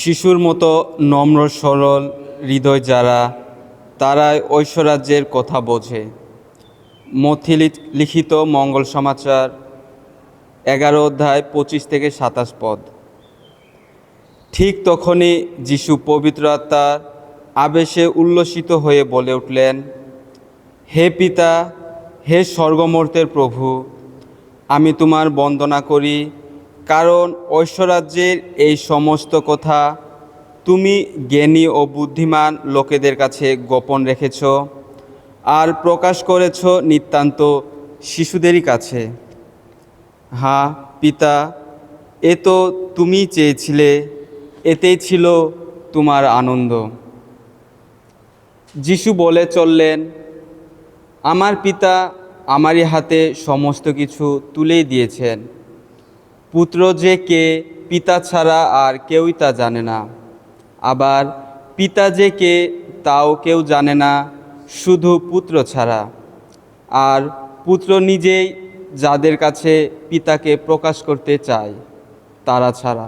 শিশুর মতো নম্র, সরল হৃদয় যারা, তারাই ঐশ্বরাজ্যের কথা বোঝে। মথি লি- লিখিত মঙ্গল সমাচার, এগারো অধ্যায় পঁচিশ থেকে সাতাশ পদ। ঠিক তখনই যিশু পবিত্র আত্মার আবেশে উল্লসিত হয়ে বলে উঠলেন, হে পিতা, হে স্বর্গমর্তের প্রভু, আমি তোমার বন্দনা করি কারণ ঐশ্বরাজ্যের এই সমস্ত কথা তুমি জ্ঞানী ও বুদ্ধিমান লোকেদের কাছে গোপন রেখেছ আর প্রকাশ করেছ নিতান্ত শিশুদেরই কাছে। হ্যাঁ পিতা, এ তো তুমি চেয়েছিলে, এতেই ছিল তোমার আনন্দ। যিশু বলে চললেন, আমার পিতা আমারই হাতে সমস্ত কিছু তুলেই দিয়েছেন। পুত্র যে কে, পিতা ছাড়া আর কেউই তা জানে না। আবার পিতা যে কে, তাও কেউ জানে না, শুধু পুত্র ছাড়া। আর পুত্র নিজেই যাদের কাছে পিতাকে প্রকাশ করতে চায়, তারা ছাড়া।